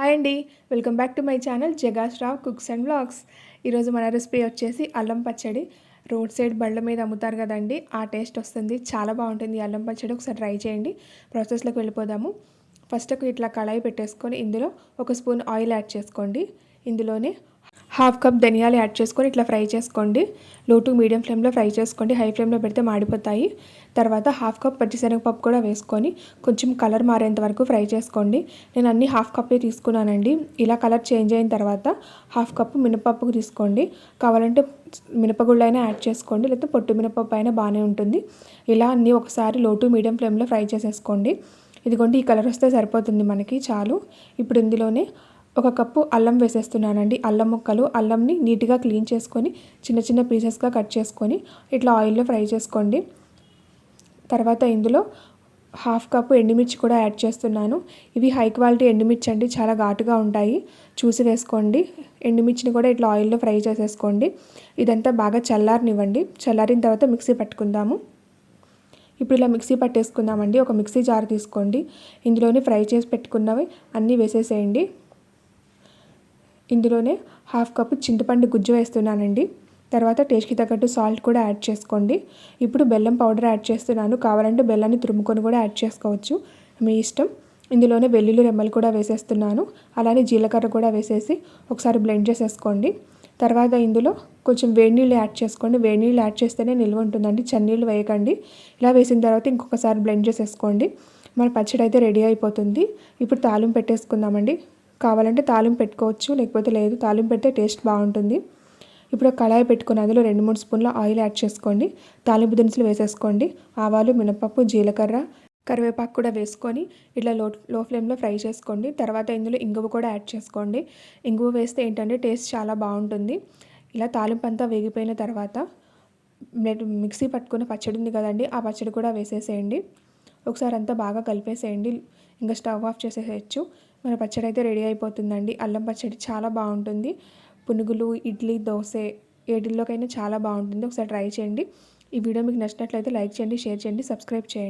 Hi అండి welcome back to my channel జగాశ్రావ్ cooks and blogs ఈరోజు మన రెసిపీ వచ్చేసి అల్లం పచ్చడి. రోడ్ సైడ్ బళ్ళ మీద అమ్ముతారు కదండి ఆ టేస్ట్ వస్తుంది. చాలా బాగుంటుంది అల్లం పచ్చడి ఒకసారి ట్రై చేయండి. ప్రాసెస్లోకి వెళ్ళిపోదాము. ఫస్ట్ ఒక ఇట్లా కళాయి పెట్టేసుకొని ఇందులో ఒక స్పూన్ ఆయిల్ యాడ్ చేసుకోండి. ఇందులోనే హాఫ్ కప్ ధనియాలు యాడ్ చేసుకొని ఇట్లా ఫ్రై చేసుకోండి. లో టు మీడియం ఫ్లేమ్లో ఫ్రై చేసుకోండి. హై ఫ్లేమ్లో పెడితే మాడిపోతాయి. తర్వాత హాఫ్ కప్ పచ్చిశనగపప్పు కూడా వేసుకొని కొంచెం కలర్ మారేంత వరకు ఫ్రై చేసుకోండి. నేను అన్ని హాఫ్ కప్పే తీసుకున్నానండి. ఇలా కలర్ చేంజ్ అయిన తర్వాత హాఫ్ కప్ మినపప్పు తీసుకోండి. కావాలంటే మినపగుళ్ళు అయినా యాడ్ చేసుకోండి. లేకపోతే పొట్టు మినపప్పు అయినా బాగానే ఉంటుంది. ఇలా అన్నీ ఒకసారి లో టు మీడియం ఫ్లేమ్లో ఫ్రై చేసేసుకోండి. ఇదిగోండి ఈ కలర్ వస్తే సరిపోతుంది మనకి చాలు. ఇప్పుడు ఇందులోనే ఒక కప్పు అల్లం వేసేస్తున్నానండి. అల్లం ముక్కలు అల్లంని నీట్గా క్లీన్ చేసుకొని చిన్న చిన్న పీసెస్గా కట్ చేసుకొని ఇట్లా ఆయిల్లో ఫ్రై చేసుకోండి. తర్వాత ఇందులో హాఫ్ కప్పు ఎండుమిర్చి కూడా యాడ్ చేస్తున్నాను. ఇవి హై క్వాలిటీ ఎండుమిర్చి అండి చాలా ఘాటుగా ఉంటాయి. చూసి వేసుకోండి. ఎండుమిర్చిని కూడా ఇట్లా ఆయిల్లో ఫ్రై చేసేసుకోండి. ఇదంతా బాగా చల్లారనివ్వండి. చల్లారిన తర్వాత మిక్సీ పట్టుకుందాము. ఇప్పుడు ఇలా మిక్సీ పట్టేసుకుందామండి. ఒక మిక్సీ జార్ తీసుకోండి. ఇందులోనే ఫ్రై చేసి పెట్టుకున్నవి అన్నీ వేసేసేయండి. ఇందులోనే హాఫ్ కప్పు చింతపండు గుజ్జు వేస్తున్నానండి. తర్వాత టేస్ట్కి తగ్గట్టు సాల్ట్ కూడా యాడ్ చేసుకోండి. ఇప్పుడు బెల్లం పౌడర్ యాడ్ చేస్తున్నాను. కావాలంటే బెల్లాన్ని తురుముకొని కూడా యాడ్ చేసుకోవచ్చు. మీ ఇష్టం. ఇందులోనే వెల్లుల్లి రెమ్మలు కూడా వేసేస్తున్నాను. అలానే జీలకర్ర కూడా వేసేసి ఒకసారి బ్లెండ్ చేసేసుకోండి. తర్వాత ఇందులో కొంచెం వేడి నీళ్ళు యాడ్ చేసుకోండి. వేడి నీళ్ళు యాడ్ చేస్తేనే నిల్వ ఉంటుందండి. చన్నీళ్ళు వేయకండి. ఇలా వేసిన తర్వాత ఇంకొకసారి బ్లెండ్ చేసేసుకోండి. మన పచ్చడి అయితే రెడీ అయిపోతుంది. ఇప్పుడు తాలింపు పెట్టేసుకుందామండి. కావాలంటే తాలింపు పెట్టుకోవచ్చు లేకపోతే లేదు. తాలింపు పెడితే టేస్ట్ బాగుంటుంది. ఇప్పుడు కళాయి పెట్టుకుని అందులో రెండు మూడు స్పూన్ల ఆయిల్ యాడ్ చేసుకోండి. తాలింపు దినుసులు వేసేసుకోండి. ఆవాలు మినపప్పు జీలకర్ర కరివేపాకు కూడా వేసుకొని ఇట్లా లో లో ఫ్లేమ్లో ఫ్రై చేసుకోండి. తర్వాత ఇందులో ఇంగువ కూడా యాడ్ చేసుకోండి. ఇంగువ వేస్తే ఏంటంటే టేస్ట్ చాలా బాగుంటుంది. ఇలా తాలింపు అంతా వేగిపోయిన తర్వాత మిక్సీ పట్టుకున్న పచ్చడి ఉంది కదండి ఆ పచ్చడి కూడా వేసేసేయండి. ఒకసారి అంతా బాగా కలిపేసేయండి. ఇంకా స్టవ్ ఆఫ్ చేసేసేయచ్చు మన పచ్చడి అయితే రెడీ అయిపోతుందండి. అల్లం పచ్చడి చాలా బాగుంటుంది. పునుగులు ఇడ్లీ దోశ ఏడిల్లోకైనా చాలా బాగుంటుంది. ఒకసారి ట్రై చేయండి. ఈ వీడియో మీకు నచ్చినట్లయితే లైక్ చేయండి షేర్ చేయండి సబ్స్క్రైబ్ చేయండి.